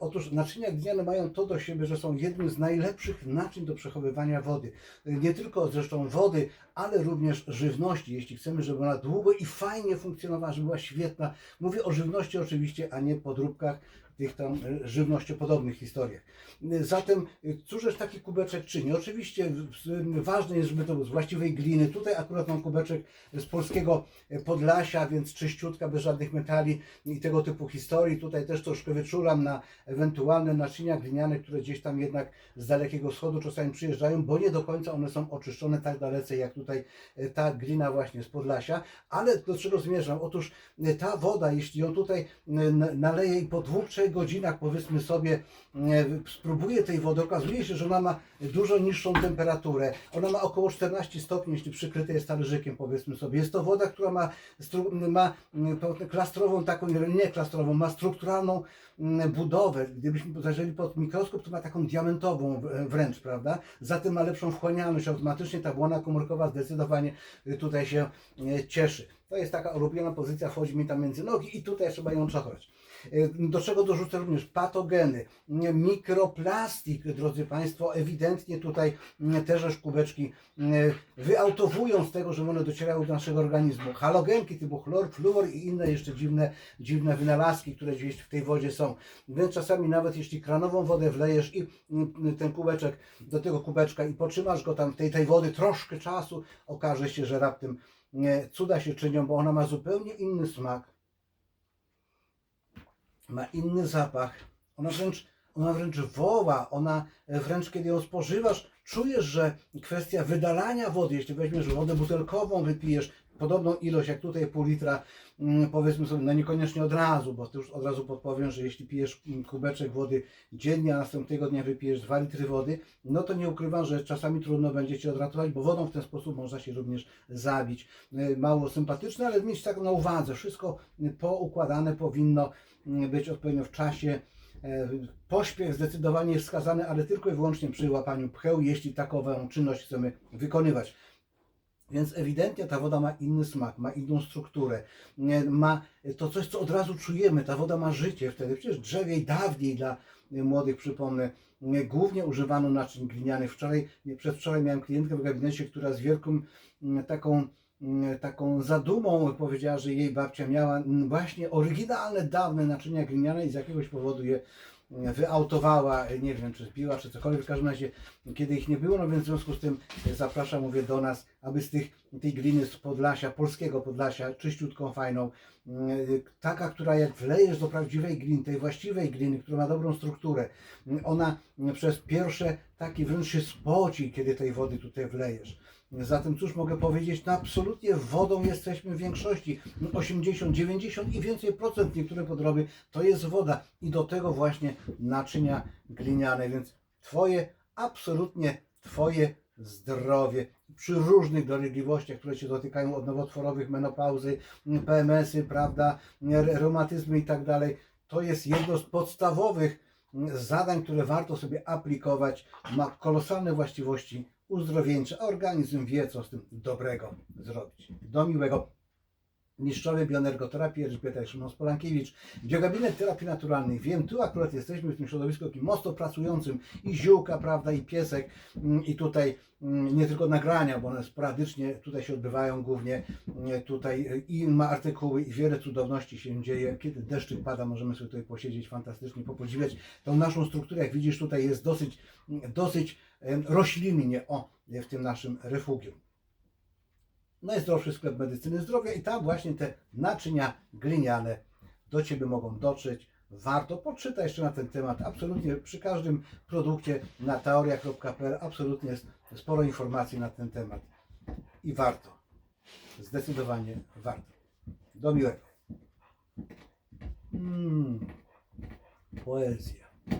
Otóż naczynia gliniane mają to do siebie, że są jednym z najlepszych naczyń do przechowywania wody. Nie tylko zresztą wody, ale również żywności, jeśli chcemy, żeby ona długo i fajnie funkcjonowała, żeby była świetna. Mówię o żywności oczywiście, a nie podróbkach tych tam e, żywnościopodobnych historiach. Zatem e, cóżeż taki kubeczek czyni? Oczywiście ważne jest, żeby to był z właściwej gliny. Tutaj akurat mam kubeczek z polskiego e, Podlasia, więc czyściutka, bez żadnych metali i tego typu historii. Tutaj też troszkę wyczulam na ewentualne naczynia gliniane, które gdzieś tam jednak z dalekiego wschodu czasami przyjeżdżają, bo nie do końca one są oczyszczone tak dalece jak tutaj ta glina właśnie z Podlasia. Ale do czego zmierzam? Otóż ta woda, jeśli ją tutaj naleje i po dwóch, trzech godzinach powiedzmy sobie e, spróbuję tej wody, okazuje się, że ona ma dużo niższą temperaturę. Ona ma około 14 stopni, jeśli przykryte jest talerzykiem powiedzmy sobie. Jest to woda, która ma, ma mm, klastrową taką, nie klastrową, ma strukturalną mm, budowę. Gdybyśmy zajrzeli pod mikroskop, to ma taką diamentową wręcz, prawda? Zatem ma lepszą wchłanialność. Automatycznie ta błona komórkowa zdecydowanie y, tutaj się y, cieszy. To jest taka ulubiona pozycja, wchodzi mi tam między nogi i tutaj trzeba ją czochać. Y, Do czego dorzucę również patogeny, mikroplastik, drodzy Państwo, ewidentnie tutaj y, teżeż kubeczki y, wyautowują z tego, że one docierały do naszego organizmu. Halogenki typu chlor, fluor i inne jeszcze dziwne, dziwne wynalazki, które gdzieś w tej wodzie są. Więc czasami nawet jeśli kranową wodę wlejesz i y, ten kubeczek do tego kubeczka i potrzymasz go tam tej, tej wody troszkę czasu, okaże się, że raptem cuda się czynią, bo ona ma zupełnie inny smak, ma inny zapach. Ona wręcz, ona wręcz woła, ona e, wręcz kiedy ją spożywasz, czujesz, że kwestia wydalania wody, jeśli weźmiesz wodę butelkową, wypijesz podobną ilość jak tutaj pół litra, mm, powiedzmy sobie, no niekoniecznie od razu, bo to już od razu podpowiem, że jeśli pijesz mm, kubeczek wody dziennie, a następnego dnia wypijesz 2 litry wody, no to nie ukrywam, że czasami trudno będzie Cię odratować, bo wodą w ten sposób można się również zabić. E, Mało sympatyczne, ale mieć tak na uwadze. Wszystko y, poukładane powinno y, być odpowiednio w czasie. E, Pośpiech zdecydowanie jest wskazany, ale tylko i wyłącznie przy łapaniu pcheł, jeśli takową czynność chcemy wykonywać. Więc ewidentnie ta woda ma inny smak, ma inną strukturę, ma to coś, co od razu czujemy. Ta woda ma życie wtedy. Przecież drzewiej dawniej dla młodych, przypomnę, głównie używano naczyń glinianych. Wczoraj, przedwczoraj miałem klientkę w gabinecie, która z wielką y, taką, y, taką zadumą powiedziała, że jej babcia miała mm, właśnie oryginalne, dawne naczynia gliniane i z jakiegoś powodu je wyautowała, nie wiem czy zbiła, czy cokolwiek, w każdym razie kiedy ich nie było, no więc w związku z tym zapraszam, mówię do nas, aby z tych, tej gliny z Podlasia, polskiego Podlasia, czyściutką, fajną, y, taka, która jak wlejesz do prawdziwej gliny, tej właściwej gliny, która ma dobrą strukturę, y, ona przez pierwsze takie wręcz się spoci, kiedy tej wody tutaj wlejesz. Zatem cóż mogę powiedzieć, no absolutnie wodą jesteśmy w większości, 80, 90 i więcej procent niektóre podroby to jest woda. I do tego właśnie naczynia gliniane, więc Twoje, absolutnie Twoje zdrowie przy różnych dolegliwościach, które Cię dotykają od nowotworowych, menopauzy, PMS-y, prawda, reumatyzmy i tak dalej, to jest jedno z podstawowych zadań, które warto sobie aplikować. Ma kolosalne właściwości uzdrowieńcze, a organizm wie, co z tym dobrego zrobić. Do miłego. Mistrzowie bioenergoterapii Elżbieta i Szymon Spolankiewicz, Biogabinet Terapii Naturalnej. Wiem, tu akurat jesteśmy w tym środowisku takim mocno pracującym i ziółka, prawda, i piesek mm, i tutaj mm, nie tylko nagrania, bo one sporadycznie tutaj się odbywają głównie mm, tutaj i ma artykuły i wiele cudowności się dzieje. Kiedy deszczyk pada, możemy sobie tutaj posiedzieć fantastycznie, popodziwiać tą naszą strukturę. Jak widzisz, tutaj jest dosyć, dosyć roślinnie, o, w tym naszym refugium najzdrowszy sklep medycyny zdrowia i tam właśnie te naczynia gliniane do Ciebie mogą dotrzeć. Warto, poczytaj jeszcze na ten temat. Absolutnie przy każdym produkcie na teoria.pl absolutnie jest sporo informacji na ten temat. I warto. Zdecydowanie warto. Do miłego. Mm, poezja.